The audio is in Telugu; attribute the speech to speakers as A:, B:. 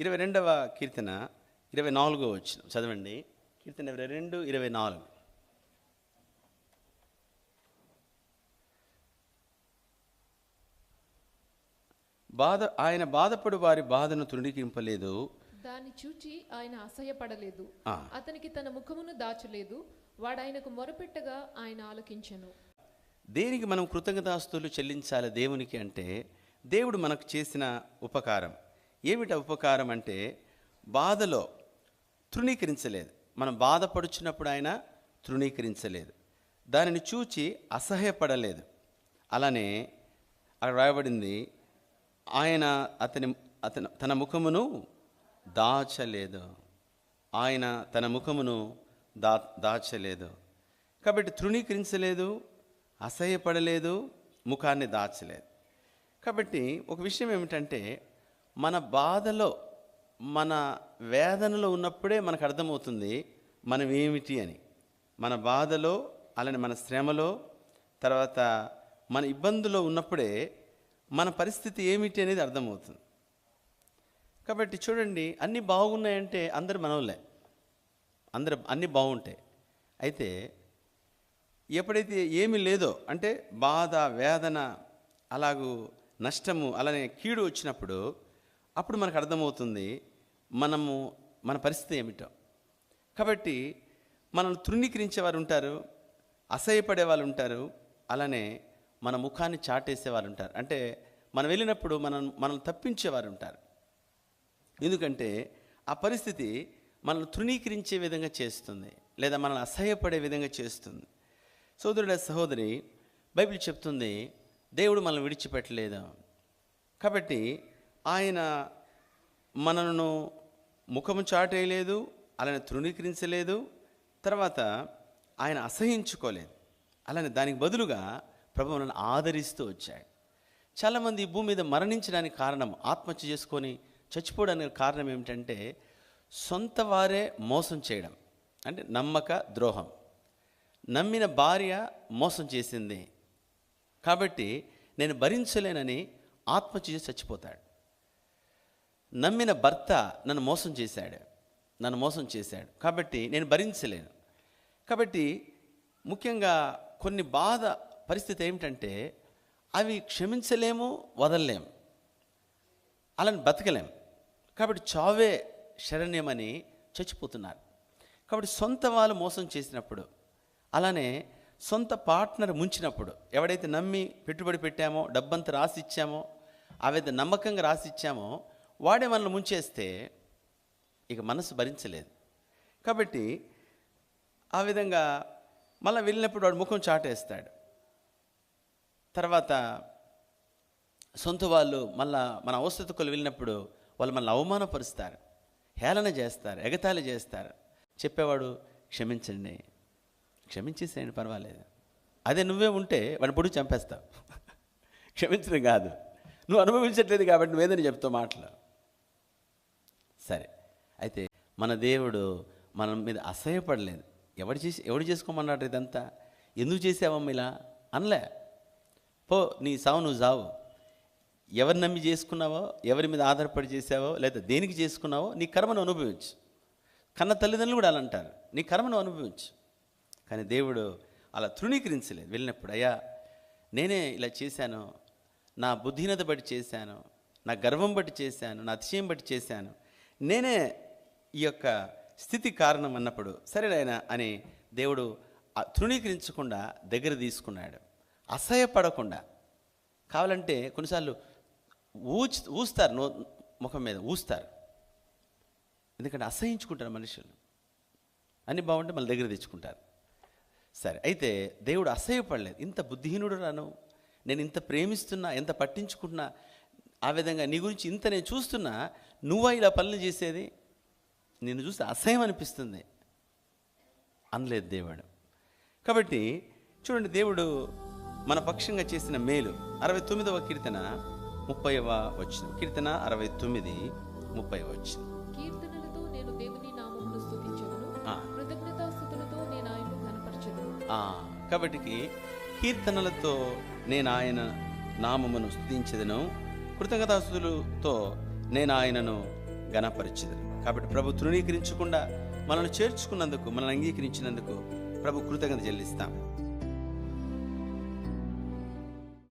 A: ఇరవై రెండవ కీర్తన ఇరవై నాలుగో వచ్చిన చదవండి. కీర్తన ఇరవై రెండు ఇరవై నాలుగు. బాధ ఆయన బాధపడు వారి బాధను తృణీకింపలేదు
B: దాన్ని చూచి ఆయన అసహ్యపడలేదు. అతనికి తన ముఖమును దాచలేదు. వాడు ఆయనకు మొరపెట్టగా ఆయన ఆలకించెను.
A: దేనికి మనం కృతజ్ఞతాస్తులు చెల్లించాలి దేవునికి అంటే దేవుడు మనకు చేసిన ఉపకారం. ఏమిటి ఉపకారం అంటే బాధలో తృణీకరించలేదు. మనం బాధపడుచున్నప్పుడు ఆయన తృణీకరించలేదు. దానిని చూచి అసహ్యపడలేదు. అలానే అక్కడ రాయబడింది ఆయన అతని అతని తన ముఖమును దాచలేదు. ఆయన తన ముఖమును దా దాచలేదు. కాబట్టి తృణీకరించలేదు అసహ్యపడలేదు ముఖాన్ని దాచలేదు. కాబట్టి ఒక విషయం ఏమిటంటే మన బాధలో మన వేదనలో ఉన్నప్పుడే మనకు అర్థమవుతుంది మనం ఏమిటి అని. మన బాధలో అలానే మన శ్రమలో తర్వాత మన ఇబ్బందులో ఉన్నప్పుడే మన పరిస్థితి ఏమిటి అనేది అర్థమవుతుంది. కాబట్టి చూడండి అన్నీ బాగున్నాయంటే అందరు మనవులే అందరు అన్నీ బాగుంటాయి. అయితే ఎప్పుడైతే ఏమీ లేదో అంటే బాధ వేదన అలాగూ నష్టము అలానే కీడు వచ్చినప్పుడు అప్పుడు మనకు అర్థమవుతుంది మనము మన పరిస్థితి ఏమిటో. కాబట్టి మనల్ని తృణీకరించే వారు ఉంటారు అసహ్యపడే వాళ్ళు ఉంటారు అలానే మన ముఖాన్ని చాటేసే వాళ్ళు ఉంటారు. అంటే మనం వెళ్ళినప్పుడు మనం మనల్ని తప్పించేవారు ఉంటారు. ఎందుకంటే ఆ పరిస్థితి మనల్ని తృణీకరించే విధంగా చేస్తుంది లేదా మనల్ని అసహ్యపడే విధంగా చేస్తుంది. సోదరుడ సహోదరి బైబిల్ చెప్తుంది దేవుడు మనల్ని విడిచిపెట్టలేదు. కాబట్టి ఆయన మనను ముఖము చాటేయలేదు అలానే తృణీకరించలేదు తర్వాత ఆయన అసహించుకోలేదు. అలానే దానికి బదులుగా ప్రభు మనల్ని ఆదరిస్తూ వచ్చాడు. చాలామంది ఈ భూమి మీద మరణించడానికి కారణం ఆత్మహత్య చేసుకొని చచ్చిపోవడానికి కారణం ఏమిటంటే సొంత వారే మోసం చేయడం అంటే నమ్మక ద్రోహం. నమ్మిన భార్య మోసం చేసింది. కాబట్టి నేను భరించలేనని ఆత్మహత్య చేసి చచ్చిపోతాడు. నమ్మిన భర్త నన్ను మోసం చేశాడు. నన్ను మోసం చేశాడు. కాబట్టి నేను భరించలేను. కాబట్టి ముఖ్యంగా కొన్ని బాధ పరిస్థితి ఏమిటంటే అవి క్షమించలేము వదలలేము. అలాని బతకలేం కాబట్టి చావే శరణ్యమని చచ్చిపోతున్నారు. కాబట్టి సొంత వాళ్ళు మోసం చేసినప్పుడు అలానే సొంత పార్ట్నర్ ముంచినప్పుడు ఎవడైతే నమ్మి పెట్టుబడి పెట్టామో డబ్బంతా రాసి ఇచ్చామో అవైతే నమ్మకంగా రాసి ఇచ్చామో వాడే మనల్ని ముంచేస్తే ఇక మనసు భరించలేదు. కాబట్టి ఆ విధంగా మళ్ళీ వెళ్ళినప్పుడు వాడు ముఖం చాటేస్తాడు. తర్వాత సొంత వాళ్ళు మళ్ళా మన అవసరతకులు వెళ్ళినప్పుడు వాళ్ళు మనల్ని అవమానపరుస్తారు. హేళన చేస్తారు ఎగతాళి చేస్తారు. చెప్పేవాడు క్షమించండి క్షమించేసేయండి పర్వాలేదు. అదే నువ్వే ఉంటే వాడిని పొడి చంపేస్తావు. క్షమించడం కాదు. నువ్వు అనుభవించట్లేదు కాబట్టి నువ్వేదని చెప్తావు మాటలు. సరే. అయితే మన దేవుడు మన మీద అసహ్యపడలేదు ఎవడు చేసి ఎవడు చేసుకోమన్నాడు ఇదంతా? ఎందుకు చేసావమ్మ ఇలా? అనలే. పో నీ సావు నువ్వు సావు. ఎవరి నమ్మి చేసుకున్నావో ఎవరి మీద ఆధారపడి చేసావో లేదా దేనికి చేసుకున్నావో నీ కర్మను అనుభవించు. కన్న తల్లిదండ్రులు కూడా అలా అంటారు నీ కర్మను అనుభవించు. కానీ దేవుడు అలా తృణీకరించలేదు. వెళ్ళినప్పుడు అయ్యా నేనే ఇలా చేశాను. నా బుద్ధిహీనత బట్టి చేశాను. నా గర్వం బట్టి చేశాను. నా అతిశయం బట్టి చేశాను. నేనే ఈ యొక్క స్థితి కారణం అన్నప్పుడు సరేనైనా అని దేవుడు తృణీకరించకుండా దగ్గర తీసుకున్నాడు. అసహ్యపడకుండా. కావాలంటే కొన్నిసార్లు ఊచ్ ఊస్తారు నో ముఖం మీద ఊస్తారు. ఎందుకంటే అసహించుకుంటారు మనుషులు. అన్ని బాగుంటే మళ్ళీ దగ్గర తెచ్చుకుంటారు. సరే అయితే దేవుడు అసహ్యపడలేదు. ఇంత బుద్ధిహీనుడు రాను నేను ఇంత ప్రేమిస్తున్నా ఎంత పట్టించుకుంటున్నా ఆ విధంగా నీ గురించి ఇంత నేను చూస్తున్నా నువ్వా ఇలా పనులు చేసేది? నిన్ను చూస్తే అసహ్యం అనిపిస్తుంది. అనలేదు దేవుడు. కాబట్టి చూడండి దేవుడు మన పక్షంగా చేసిన మేలు. అరవై తొమ్మిదవ కీర్తన ముప్పైవ వచ్చిన కీర్తన అరవై తొమ్మిది ముప్పై వచ్చిన కాబట్టి కీర్తనలతో నేను ఆయన నామమును స్తుతించదను. కృతజ్ఞతాస్తులతో నేను ఆయనను ఘనపరిచెదరు కాబట్టి ప్రభు తృణీకరించకుండా మనల్ని చేర్చుకున్నందుకు మనల్ని అంగీకరించినందుకు ప్రభు కృతజ్ఞత చెల్లిస్తాం.